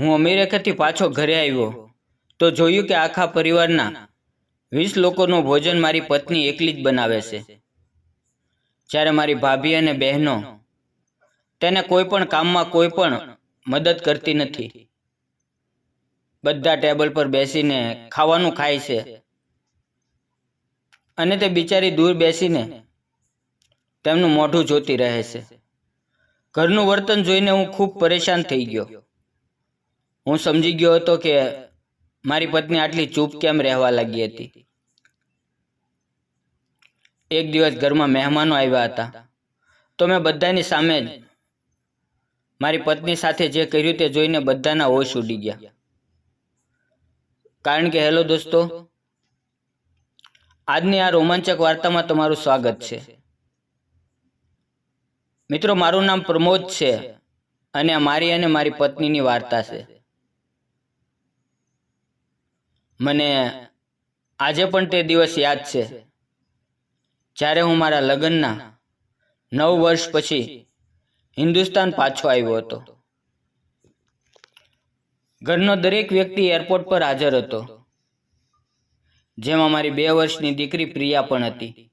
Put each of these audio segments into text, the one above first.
હું અમેરિકાથી પાછો ઘરે આવ્યો, તો જોયું કે આખા પરિવારના વીસ લોકોનું ભોજન મારી પત્ની એકલી જ બનાવે છે. જ્યારે મારી ભાભી અને બહેનો તેને કોઈ પણ કામમાં કોઈ પણ મદદ કરતી નથી. બધા ટેબલ પર બેસીને ખાવાનું ખાય છે. અને તે બિચારી દૂર બેસીને તેમનું મોઢું જોતી રહે છે. ઘરનું વર્તન જોઈને હું ખૂબ પરેશાન થઈ ગયો. હું સમજી ગયો હતો કે મારી પત્ની આટલી ચૂપ કેમ રહેવા લાગી હતી? એક દિવસ ઘરમાં મહેમાનો આવ્યા હતા. તો મેં બધાની સામે જ મારી પત્ની સાથે જે કર્યું તે જોઈને બધાના હોશ ઉડી ગયા. કારણ કે, હેલો દોસ્તો, આજની આ રોમાંચક વાર્તામાં તમારું સ્વાગત છે. મિત્રો, મારું નામ પ્રમોદ છે અને મારી અને મારી પત્નીની વાર્તા છે. મને આજે પણ તે દિવસ યાદ છે. જ્યારે હું મારા લગ્નના નવ વર્ષ પછી હિન્દુસ્તાન પાછો આવ્યો હતો. ઘરનો દરેક વ્યક્તિ એરપોર્ટ પર હાજર હતો. જેમાં મારી બે વર્ષની દીકરી પ્રિયા પણ હતી.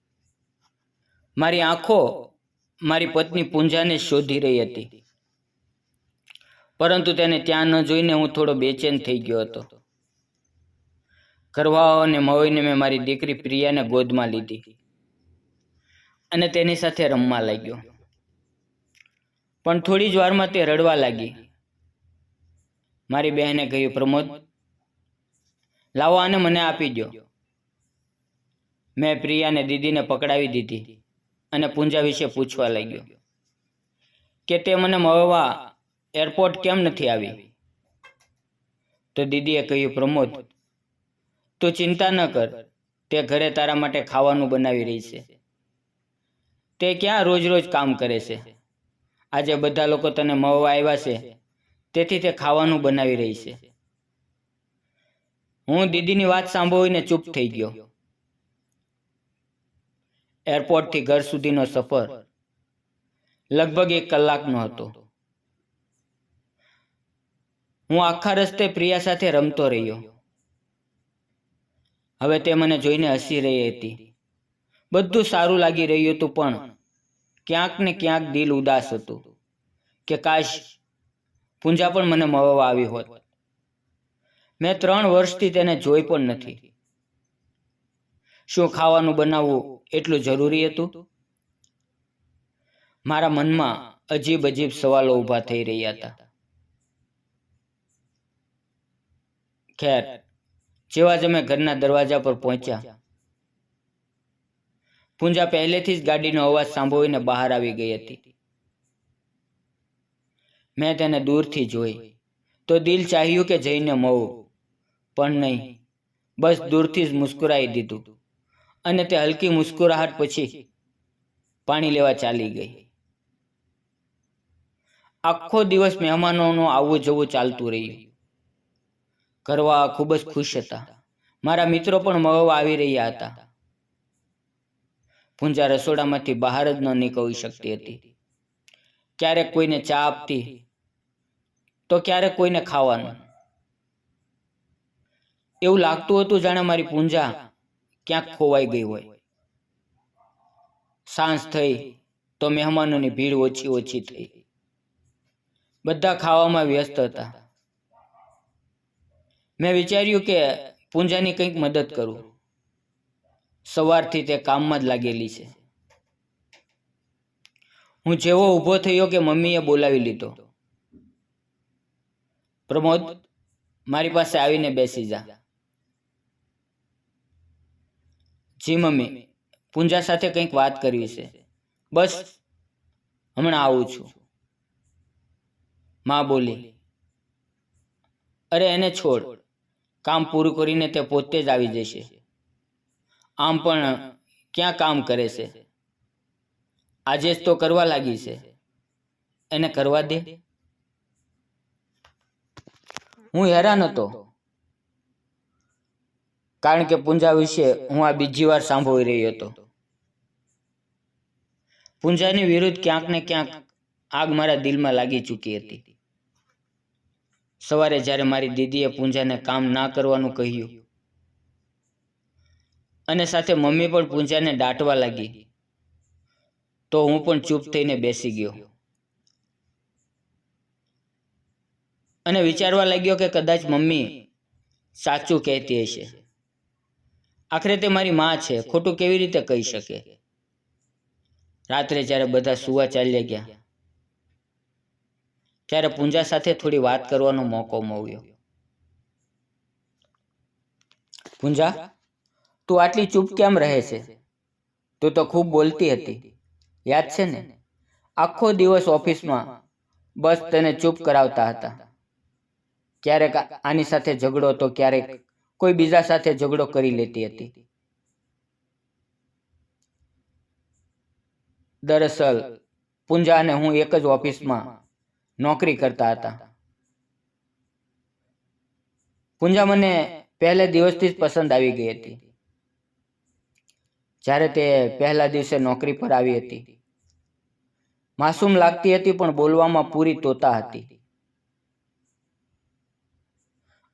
મારી આંખો મારી પત્ની પૂંજાને શોધી રહી હતી. પરંતુ તેને ત્યાં ન જોઈને હું થોડો બેચેન થઈ ગયો હતો. ઘરવાળો અને મવીને મેં મારી દીકરી પ્રિયાને ગોદમાં લીધી. અને તેની સાથે રમવા લાગ્યો. પણ થોડી જ વારમાં તે રડવા લાગી. મારી બહેને કહ્યું, પ્રમોદ, લાવો આને મને આપી દો મેં પ્રિયાને દીદીને પકડાવી દીધી અને પૂંજા વિશે પૂછવા લાગ્યો કે તે મને મળવા એરપોર્ટ કેમ નથી આવી? તો દીદીએ કહ્યું, પ્રમોદ તું ચિંતા ન કર. તે ઘરે તારા માટે ખાવાનું બનાવી રહી છે. તે ક્યાં રોજ રોજ કામ કરે છે? આજે બધા લોકો તને મળવા આવ્યા છે. તેથી તે ખાવાનું બનાવી રહી છે. હું દીદીની વાત સાંભળીને ચૂપ થઈ ગયો. એરપોર્ટથી ઘર સુધીનો સફર લગભગ એક કલાકનો હતો. હું આખા રસ્તે પ્રિયા સાથે રમતો રહ્યો. હવે તે મને જોઈને હસી રહી હતી. બધું સારું લાગી રહ્યું હતું, પણ ક્યાંક ને ક્યાંક દિલ ઉદાસ હતું કે કાશ પૂંજા પણ મને મળવા આવી હોત. મેં ત્રણ વર્ષથી તેને જોઈ પણ નથી. શું ખાવાનું બનાવવું એટલું જરૂરી હતું? મારા મનમાં અજીબ અજીબ સવાલો ઊભા થઈ રહ્યા હતા. ખેર જેવા જ અમે ઘરના દરવાજા પર પહોંચ્યા. પૂંજા પહેલેથી જ ગાડીનો અવાજ સાંભળીને બહાર આવી ગઈ હતી. મેં તેને દૂરથી જોઈ. તો દિલ ચાહ્યું કે જઈને મળું પણ નહીં. બસ દૂરથી જ મુસ્કુરાઈ દીધું. અને તે હલકી મુસ્કુરાહટ પછી પાણી લેવા ચાલી ગઈ. આખો દિવસ મહેમાનોનું આવવું જવું ચાલતું રહ્યું. ઘરવા ખૂબ જ ખુશ હતા. મારા મિત્રો પણ મળવા આવી રહ્યા હતા. પૂંજા રસોડામાંથી બહાર જ ન નીકળી શકતી હતી. ક્યારેક કોઈને ચા આપતી, તો ક્યારેક કોઈને ખાવાનું. એવું લાગતું હતું જાણે મારી પૂંજા ક્યાંક ખોવાઈ ગઈ હોય. સાંજ થઈ તો મહેમાનોની ભીડ ઓછી ઓછી થઈ. બધા ખાવામાં વ્યસ્ત હતા. મેં વિચાર્યું કે પૂંજાની કંઈક મદદ કરું. સવારથી તે કામમાં જ લાગેલી છે. હું જેવો ઊભો થયો કે મમ્મીએ બોલાવી લીધો. પ્રમોદ, મારી પાસે આવીને બેસી જા. જી, મમ્મી. પૂંજા સાથે કંઈક વાત કરવી છે. બસ, હમણાં આવું છું. માં બોલી. અરે, એને છોડ. કામ પૂરું કરીને તે પોતે જ આવી જશે. આમ પણ ક્યાં કામ કરે છે? આજે જ તો કરવા લાગી છે. એને કરવા દે. હું હેરાન હતો. કારણ કે પૂંજા વિશે હું આ બીજી વાર સાંભળી રહ્યો હતો. પૂંજાની વિરુદ્ધ ક્યાંક ને ક્યાંક આગ મારા દિલમાં લાગી ચૂકી હતી. સવારે જ્યારે મારી દીદીએ પૂંજાને કામ ના કરવાનું કહ્યું અને સાથે મમ્મી પણ પૂંજાને દાટવા લાગી, તો હું પણ ચૂપ થઈને બેસી ગયો. અને વિચારવા લાગ્યો કે કદાચ મમ્મી સાચું કહેતી હશે. આખરે તે મારી માં છે, ખોટું કેવી રીતે કહી શકે? રાત્રે જ્યારે બધા સુવા ચાલ્યા ગયા ત્યારે પૂંજા સાથે થોડી વાત કરવાનો મોકો મળ્યો. પૂંજા, તું આટલી ચૂપ કેમ રહે છે? તું તો ખૂબ બોલતી હતી. યાદ છે ને? આખો દિવસ ઓફિસમાં બસ તને ચૂપ કરાવતા હતા. ક્યારેક આની સાથે ઝઘડો તો ક્યારેક કોઈ બીજા સાથે ઝઘડો કરી લેતી હતી. દરઅસલ, પૂંજા અને હું એક જ ઓફિસમાં નોકરી કરતા હતા. પૂંજા મને પહેલે દિવસથી જ પસંદ આવી ગઈ હતી. જ્યારે તે પહેલા દિવસે નોકરી પર આવી હતી. માસૂમ લાગતી હતી, પણ બોલવામાં પૂરી તોતા હતી.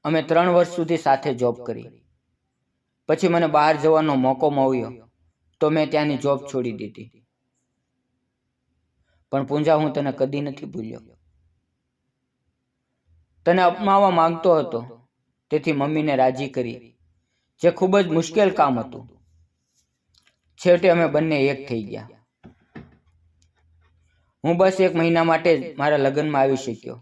અમે ત્રણ વર્ષ સુધી સાથે જોબ કરી. પછી મને બહાર જવાનો મોકો મળ્યો, તો મેં ત્યાંની જોબ છોડી દીધી. પણ પૂંજા હું તને કદી નથી ભૂલ્યો. તને અપમાવવા માંગતો હતો. તેથી મમ્મીને રાજી કરી, જે ખૂબ જ મુશ્કેલ કામ હતું. છેવટે અમે બંને એક થઈ ગયા. હું બસ એક મહિના માટે મારા લગ્નમાં આવી શક્યો.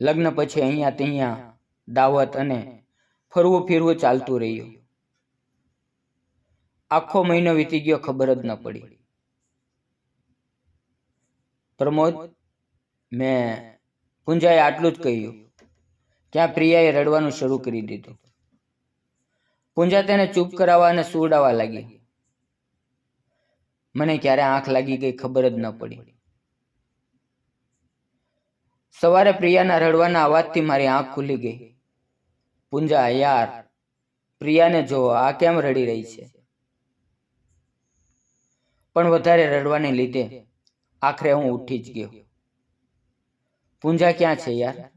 લગ્ન પછી અહીંયા ત્યાં દાવત અને ફરવું ફીરવું ચાલતું રહ્યું. આખો મહિનો વીતી ગયો ખબર જ ન પડી. પ્રમોદ મેં પૂંજાએ આટલું જ કહ્યું. ત્યાં પ્રિયાએ રડવાનું શરૂ કરી દીધું. પૂંજા તેને ચૂપ કરાવવા અને સુવડાવવા લાગી. મને ક્યારે આંખ લાગી ગઈ ખબર જ ન પડી. સવારે પ્રિયાના રડવાના અવાજથી મારી આંખ ખુલી ગઈ. પૂંજા, યાર, પ્રિયાને જો, આ કેમ રડી રહી છે? પણ વધારે રડવાને લીધે આખરે હું ઉઠી જ ગયો. પૂંજા ક્યાં છે યાર?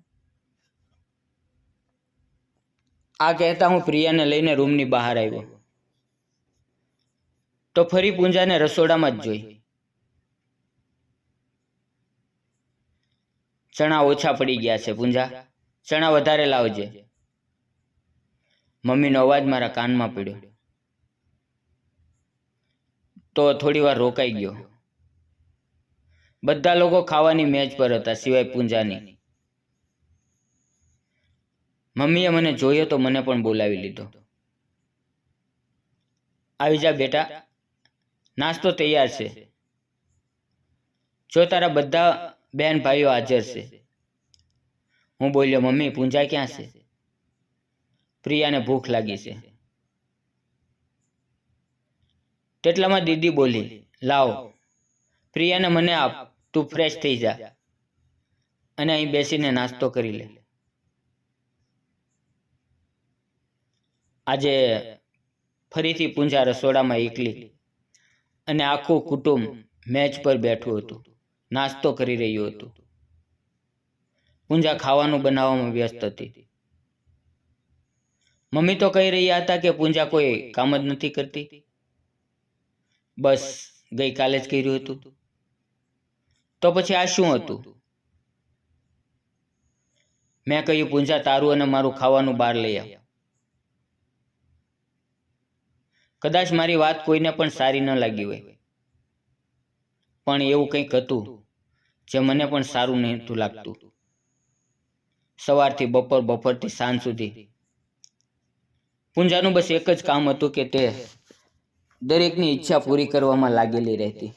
આ કહેતા હું પ્રિયાને લઈને રૂમની બહાર આવ્યો. તો ફરી પૂંજાને રસોડામાં જ જોઈ. ચણા ઓછા પડી ગયા છે પૂંજા. ચણા વધારે લાવજે. મમ્મીનો અવાજ મારા કાનમાં પડ્યો. તો થોડી વાર રોકાઈ ગયો. બધા લોકો ખાવાની મેજ પર હતા, સિવાય પૂંજાની. મમ્મીએ મને જોયો તો મને પણ બોલાવી લીધો. આવી જા બેટા, નાસ્તો તૈયાર છે. જો તારા બધા બેન ભાઈઓ હાજર છે. હું બોલ્યો, મમ્મી, પૂંજા ક્યાં છે? પ્રિયાને ભૂખ લાગી છે. તેટલામાં દીદી બોલી, લાવ, પ્રિયાને મને આપ તું ફ્રેશ થઈ જા. અને અહીં બેસીને નાસ્તો કરી લે. આજે ફરીથી પૂંજા રસોડામાં એકલી અને આખું કુટુંબ મેચ પર બેઠું હતું. નાસ્તો કરી રહ્યું હતું. પૂંજા ખાવાનું બનાવવામાં વ્યસ્ત હતી. મમ્મી તો કહી રહ્યા હતા કે પૂંજા કોઈ કામ જ નથી કરતી. બસ ગઈકાલે જ કર્યું હતું. તો પછી આ શું હતું? મેં કહ્યું, પૂંજા તારું અને મારું ખાવાનું બહાર લઈ આવ. કદાચ મારી વાત કોઈને પણ સારી ન લાગી હોય. પણ એવું કંઈક હતું જે મને પણ સારું નહોતું લાગતું. સવારથી બપોર, બપોરથી સાંજ સુધી. પૂંજાનું બસ એક જ કામ હતું કે તે દરેકની ઈચ્છા પૂરી કરવામાં લાગેલી રહેતી.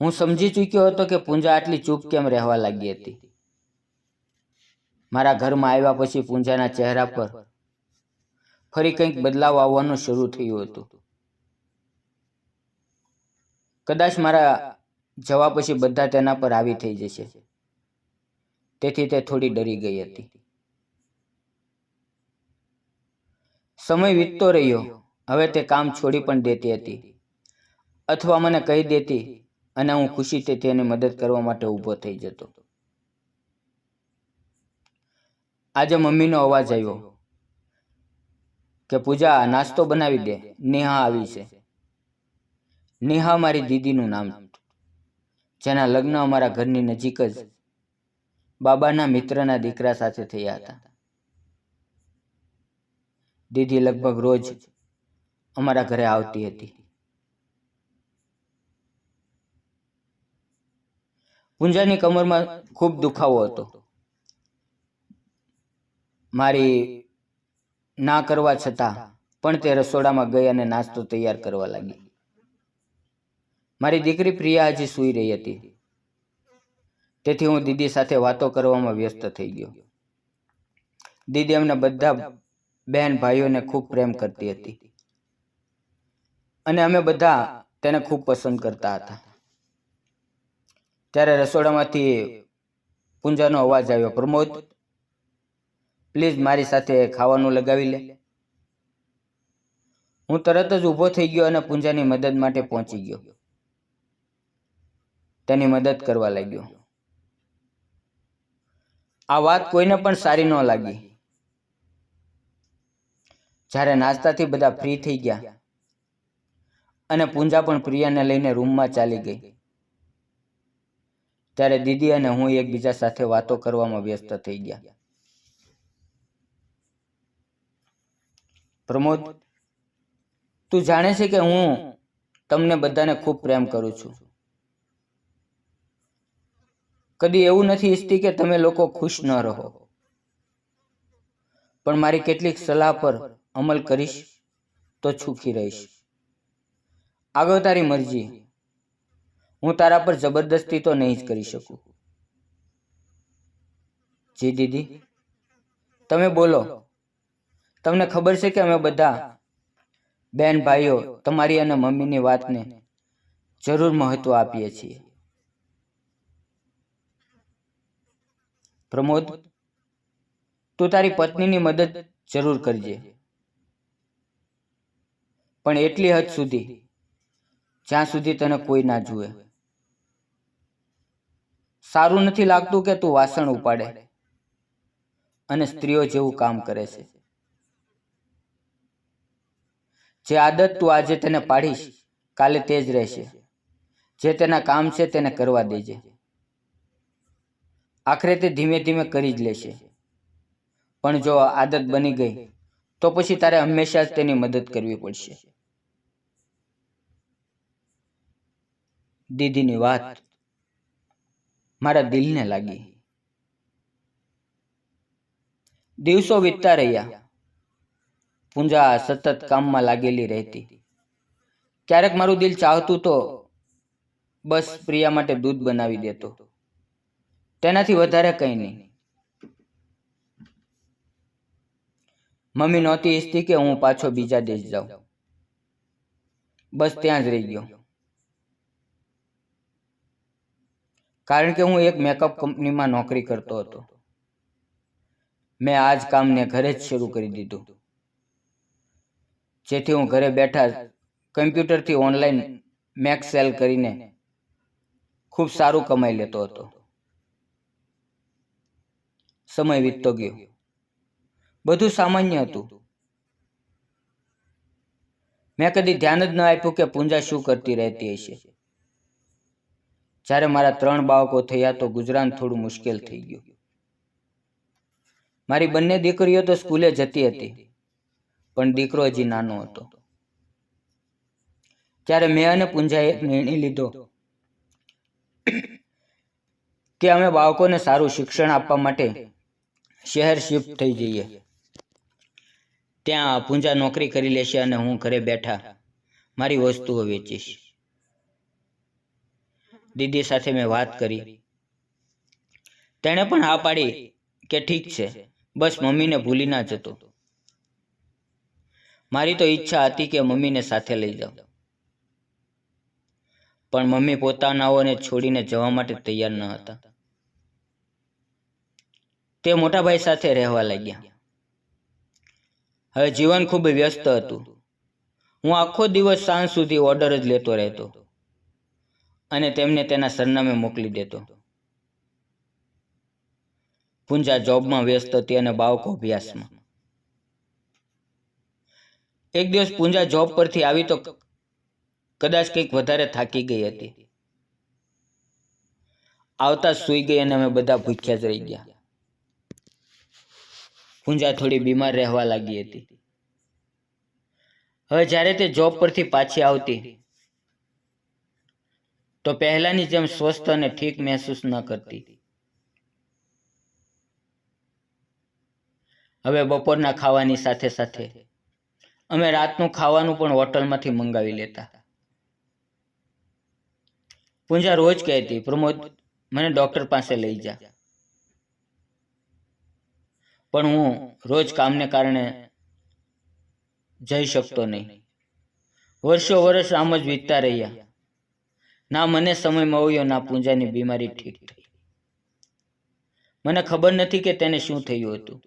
હું સમજી ચૂક્યો હતો કે પૂંજા આટલી ચૂપ કેમ રહેવા લાગી હતી? મારા ઘરમાં આવ્યા પછી પૂંજાના ચહેરા પર ફરી કંઈક બદલાવ આવવાનું શરૂ થયું હતું. કદાચ મારા જવા પછી બધા તેના પર આવી થઈ જશે. તેથી તે થોડી ડરી ગઈ હતી. સમય વીતતો રહ્યો. હવે તે કામ છોડી પણ દેતી હતી. અથવા મને કહી દેતી અને હું ખુશીથી તેને મદદ કરવા માટે ઊભો થઈ જતો. આજે મમ્મીનો અવાજ આવ્યો કે, પૂજા, નાસ્તો બનાવી દે. નેહા આવી છે. નેહા મારી દીદીનું નામ જેના લગ્ન અમારા ઘરની નજીક જ બાબાના મિત્રના દીકરા સાથે થયા હતા. દીદી લગભગ રોજ અમારા ઘરે આવતી હતી. પૂંજાની કમરમાં ખૂબ દુખાવો હતો. મારી ના કરવા છતાં પણ તે રસોડામાં ગઈ અને નાસ્તો તૈયાર કરવા લાગી. મારી દીકરી પ્રિયા હજી સૂઈ રહી હતી. તેથી હું દીદી સાથે વાતો કરવામાં વ્યસ્ત થઈ ગયો. દીદી અમને બધા બહેન ભાઈઓને ખૂબ પ્રેમ કરતી હતી. અને અમે બધા તેને ખૂબ પસંદ કરતા હતા. ત્યારે રસોડામાંથી પૂંજાનો અવાજ આવ્યો, પ્રમોદ, પ્લીઝ મારી સાથે ખાવાનું લગાવી લે. હું તરત જ ઊભો થઈ ગયો અને પૂંજાની મદદ માટે પહોંચી ગયો. તેની મદદ કરવા લાગ્યો. આ વાત કોઈને પણ સારી ન લાગી. જ્યારે નાસ્તાથી બધા ફ્રી થઈ ગયા અને પૂંજા પણ પ્રિયાને લઈને રૂમમાં ચાલી ગઈ. ત્યારે દીદી અને હું એકબીજા સાથે વાતો કરવામાં વ્યસ્ત થઈ ગયા. પ્રમોદ, તું જાણે છે કે હું તમને બધાને ખૂબ પ્રેમ કરું છું. કદી એવું નથી ઈચ્છતી કે તમે લોકો ખુશ ન રહો. પણ મારી કેટલીક સલાહ પર અમલ કરીશ તો સુખી રહીશ. આગળ તારી મરજી. હું તારા પર જબરદસ્તી તો નહીં જ કરી શકું. જી દીદી. તમે બોલો. તમને ખબર છે કે અમે બધા બેન ભાઈઓ તમારી અને મમ્મીની વાતને જરૂર મહત્વ આપીએ છીએ. પ્રમોદ, તું તારી પત્નીની મદદ જરૂર કરજે. પણ એટલી હદ સુધી, જ્યાં સુધી તને કોઈ ના જુએ. સારું નથી લાગતું કે તું વાસણ ઉપાડે. અને સ્ત્રીઓ જેવું કામ કરે છે. જે આદત તું આજે તેને પાડીશ, કાલે તે જ રહેશે. જે તેના કામ છે તેને કરવા દેજે. આખરે તે ધીમે ધીમે કરી જ લેશે. પણ જો આદત બની ગઈ, તો પછી તારે હંમેશા જ તેની મદદ કરવી પડશે. દીદીની વાત મારા દિલને લાગી. દિવસો વીતતા રહ્યા. પૂંજા સતત કામમાં લાગેલી રહેતી. ક્યારેક મારું દિલ ચાહતું તો બસ પ્રિયા માટે દૂધ બનાવી દેતો. તેનાથી વધારે કંઈ નહીં. મમ્મી નહોતી ઈચ્છતી કે હું પાછો બીજા દેશ જાઉં. બસ ત્યાં જ રહી ગયો. કારણ કે હું એક મેકઅપ કંપનીમાં નોકરી કરતો હતો. મેં આ જ કામને ઘરે જ શરૂ કરી દીધું. જેથી હું ઘરે બેઠા કમ્પ્યુટરથી ઓનલાઈન મેક સેલ કરીને ખૂબ સારું કમાઈ લેતો હતો. સમય વીતતો ગયો. બધું સામાન્ય હતું. મેં કદી ધ્યાન જ ન આપ્યું કે પૂંજા શું કરતી રહેતી હશે. જ્યારે મારા ત્રણ બાળકો થયા તો ગુજરાન થોડું મુશ્કેલ થઈ ગયું. મારી બંને દીકરીઓ તો સ્કૂલે જતી હતી, પણ દીકરો હજી નાનો હતો. ત્યારે મેં અને પૂંજાએ નિર્ણય લીધો કે અમે બાળકોને સારું શિક્ષણ આપવા માટે શહેર શિફ્ટ થઈ જઈએ. ત્યાં પૂંજા નોકરી કરી લેશે અને હું ઘરે બેઠા મારી વસ્તુઓ વેચીશ. દીદી સાથે મેં વાત કરી. તેણે પણ હા પાડી કે ઠીક છે, બસ મમ્મીને ભૂલી ના જતો. મારી તો ઈચ્છા હતી કે મમ્મીને સાથે લઈ જાઉં. પણ મમ્મી પોતાનાઓને છોડીને જવા માટે તૈયાર ન હતા. તે મોટાભાઈ સાથે રહેવા લાગ્યા. હવે જીવન ખૂબ વ્યસ્ત હતું. હું આખો દિવસ સાંજ સુધી ઓર્ડર જ લેતો રહેતો. અને તેમને તેના સરનામે મોકલી દેતો. પૂંજા જોબમાં વ્યસ્ત હતી અને બાળકો અભ્યાસમાં. એક દિવસ પૂંજા જોબ પરથી આવી તો કદાચ કંઈક વધારે થાકી ગઈ હતી. આવતા સૂઈ ગઈ અને અમે બધા ભૂખ્યા જ રહી ગયા. પૂંજા થોડી બીમાર રહેવા લાગી હતી. હવે જ્યારે તે જોબ પરથી પાછી આવતી તો પહેલાની જેમ સ્વસ્થ અને ઠીક મહેસૂસ ન કરતી. હવે બપોરના ખાવાની સાથે સાથે અમે રાતનું ખાવાનું પણ હોટલમાંથી મંગાવી લેતા. પૂંજા રોજ કહેતી પ્રમોદ, મને ડોક્ટર પાસે લઈ જા. પણ હું રોજ કામને કારણે જઈ શકતો નહીં. વર્ષો વર્ષ આમ જ વીતતા રહ્યા. ના, મને સમય મળ્યો ના, પૂંજાની બીમારી ઠીક થઈ. મને ખબર નથી કે તેને શું થયું હતું.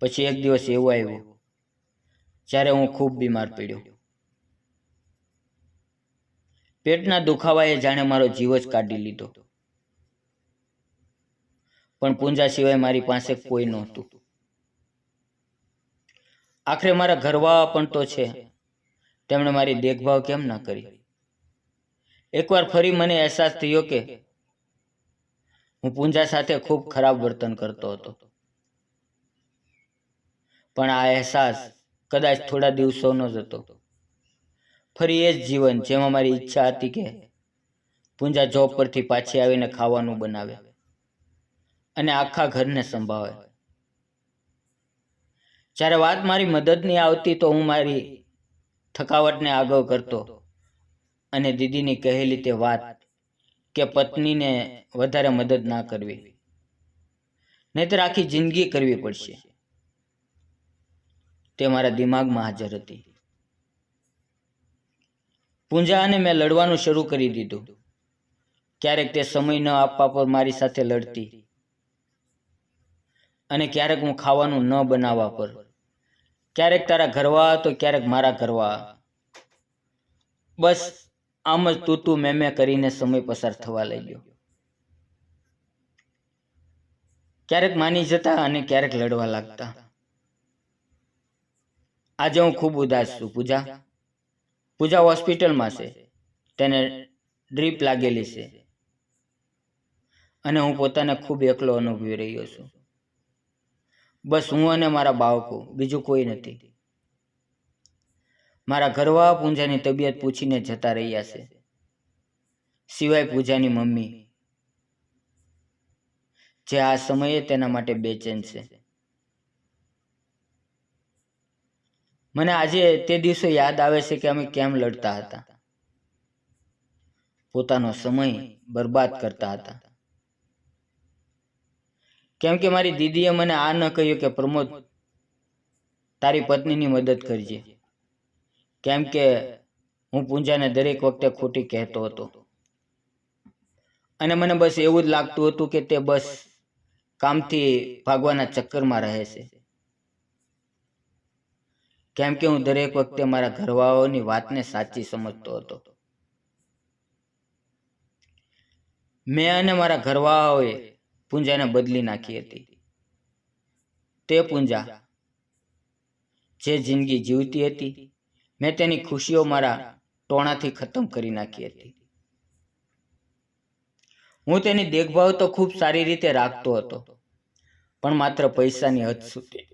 પછી એક દિવસ એવો આવ્યો, જ્યારે હું ખૂબ બીમાર પડ્યો. પેટના દુખાવાએ જાણે મારો જીવ જ કાઢી લીધો. પણ પૂંજા સિવાય મારી પાસે કોઈ નહોતું. આખરે મારા ઘરવાળા પણ તો છે. તેમણે મારી દેખભાળ કેમ ના કરી? એકવાર ફરી મને અહેસાસ થયો કે હું પૂંજા સાથે ખૂબ ખરાબ વર્તન કરતો હતો. પણ આ અહેસાસ કદાચ થોડા દિવસોનો જ હતો. ફરી એ જ જીવન જેમાં મારી ઈચ્છા હતી કે પૂંજા જોબ પરથી પાછી આવીને ખાવાનું બનાવે અને આખા ઘરને સંભાળે. જ્યારે વાત મારી મદદની આવતી તો હું મારી થકાવટને આગળ કરતો. અને દીદીની કહેલી તે વાત કે પત્નીને વધારે મદદ ના કરવી. નહીતર આખી જિંદગી કરવી પડશે. તે મારા દિમાગમાં હાજર હતી. પૂંજા અને મેં લડવાનું શરૂ કરી દીધું. ક્યારેક તે સમય ન આપવા પર મારી સાથે લડતી. અને ક્યારેક હું ખાવાનું ન બનાવવા પર. ક્યારેક તારા ઘરવા, તો ક્યારેક મારા ઘરવા. બસ આમ જ તું તું મેં કરીને સમય પસાર થવા લાગ્યો. ક્યારેક માની જતા અને ક્યારેક લડવા લાગતા. આજે હું ખૂબ ઉદાસ છું, પૂજા. પૂજા હોસ્પિટલમાં છે. તેને ડ્રીપ લાગેલી છે. અને હું પોતાને ખૂબ એકલો અનુભવી રહ્યો છું. બસ હું અને મારા બાળકો, બીજું કોઈ નથી. મારા ઘરવા પૂંજાની તબિયત પૂછીને જતા રહ્યા છે. સિવાય પૂજાની મમ્મી, જે આ સમયે તેના માટે બેચેન છે. મને આજે તે દિવસો યાદ આવે છે કે અમે કેમ લડતા હતા. પોતાનો સમય બરબાદ કરતા હતા. કેમ કે મારી દીદીએ મને આ ન કહ્યું કે પ્રમોદ તારી પત્નીની મદદ કરજે. કેમ કે હું પૂંજાને દરેક વખતે ખોટી કહેતો હતો. અને મને બસ એવું જ લાગતું હતું કે તે બસ કામથી ભાગવાના ચક્કરમાં રહે છે. કેમ કે હું દરેક વખતે મારા ઘરવાળાઓની વાતને સાચી સમજતો હતો. મેં અને મારા ઘરવાળાઓએ પૂંજાને બદલી નાખી હતી. તે પૂંજા જે જિંદગી જીવતી હતી, મેં તેની ખુશીઓ મારા ટોણાથી ખતમ કરી નાખી હતી. હું તેની દેખભાળ તો ખૂબ સારી રીતે રાખતો હતો, પણ માત્ર પૈસાની હદ સુધી.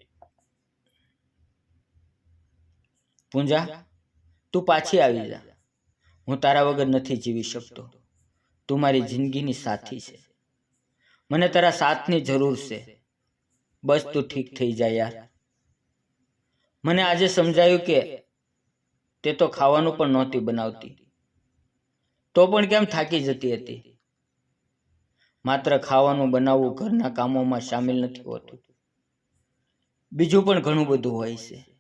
પૂંજા, તું પાછી આવી જા. હું તારા વગર નથી જીવી શકતો. તું મારી જિંદગીની સાથી છે. મને તારા સાથની જરૂર છે. બસ તું ઠીક થઈ જાય યાર. મને આજે સમજાયું કે તે તો ખાવાનું પણ નહોતી બનાવતી. તો પણ કેમ થાકી જતી હતી? માત્ર ખાવાનું બનાવવું ઘરના કામોમાં સામેલ નથી હોતું. બીજું પણ ઘણું બધું હોય છે.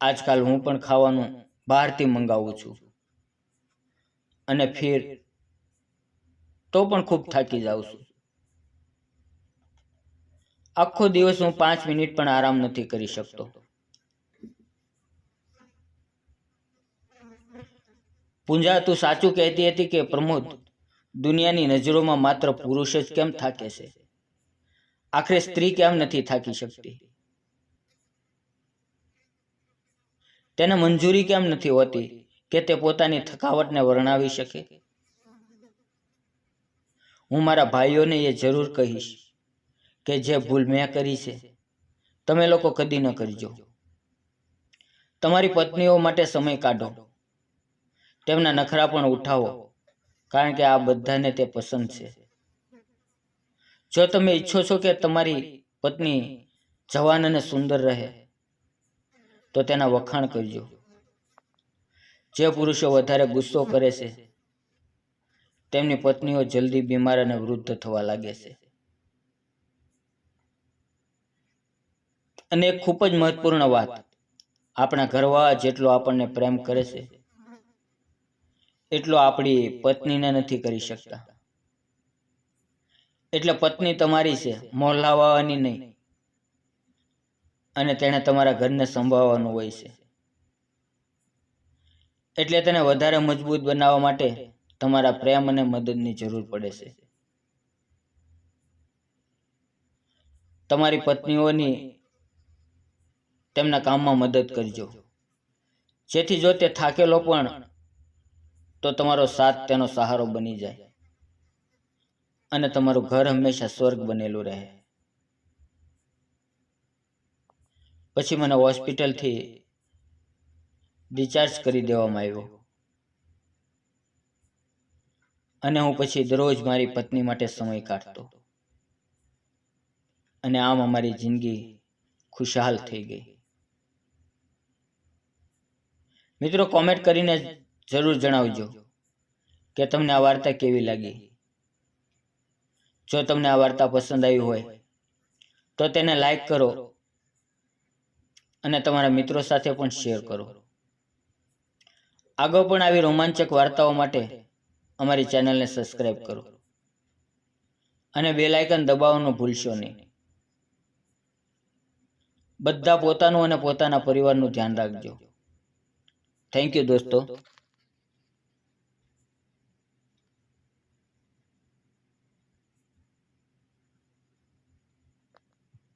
આજકાલ હું પણ ખાવાનું બહારથી મંગાવું છું. અને ફિર તો પણ ખૂબ થાકી જાઉં છું. આખો દિવસ હું પાંચ મિનિટ પણ આરામ નથી કરી શકતો. પૂંજા તું સાચું કહેતી હતી કે પ્રમોદ દુનિયાની નજરોમાં માત્ર પુરુષ જ કેમ થાકે છે? આખરે સ્ત્રી કેમ નથી થાકી શકતી? તેને મંજૂરી કેમ નથી હોતી કે તે પોતાની થકાવટને વર્ણવી શકે? હું મારા ભાઈઓને એ જરૂર કહીશ કે જે ભૂલ મેં કરી છે, તમે લોકો કદી ન કરજો તમારી પત્નીઓ માટે સમય કાઢો. તેમના નખરા પણ ઉઠાવો, કારણ કે આ બધાને તે પસંદ છે. જો તમે ઈચ્છો છો કે તમારી પત્ની જવાન અને સુંદર રહે, તો તેના વખાણ કરજો. જે પુરુષો વધારે ગુસ્સો કરે છે તેમની પત્નીઓ જલ્દી બીમાર અને વૃદ્ધ થવા લાગે છે. અને એક ખૂબ જ મહત્વપૂર્ણ વાત, આપણા ઘરવાળા જેટલો આપણને પ્રેમ કરે છે, એટલો આપણી પત્નીને નથી કરી શકતા. એટલે પત્ની તમારી છે મોહ લાવવાની નહીં. અને તેણે તમારા ઘરને સંભાળવાનું હોય છે. એટલે તેને વધારે મજબૂત બનાવવા માટે તમારા પ્રેમ અને મદદની જરૂર પડે છે. તમારી પત્નીઓની તેમના કામમાં મદદ કરજો. જેથી જો તે થાકેલો પણ, તો તમારો સાથ તેનો સહારો બની જાય. અને તમારું ઘર હંમેશા સ્વર્ગ બનેલું રહે. પછી મને હોસ્પિટલથી ડિસ્ચાર્જ કરી દેવામાં આવ્યો. અને હું પછી દરરોજ મારી પત્ની માટે સમય કાઢતો. અને આમ અમારી જિંદગી ખુશહાલ થઈ ગઈ. મિત્રો કોમેન્ટ કરીને જરૂર જણાવજો કે તમને આ વાર્તા કેવી લાગી? જો તમને આ વાર્તા પસંદ આવી હોય, તો તેને લાઈક કરો અને તમારા મિત્રો સાથે પણ શેર કરો. આગળ પણ આવી રોમાંચક વાર્તાઓ માટે અમારી ચેનલને સબસ્ક્રાઈબ કરો. અને બે લાયકન દબાવવાનું ભૂલશો નહીં. બધા પોતાનું અને પોતાના પરિવારનું ધ્યાન રાખજો. થેન્ક યુ દોસ્તો.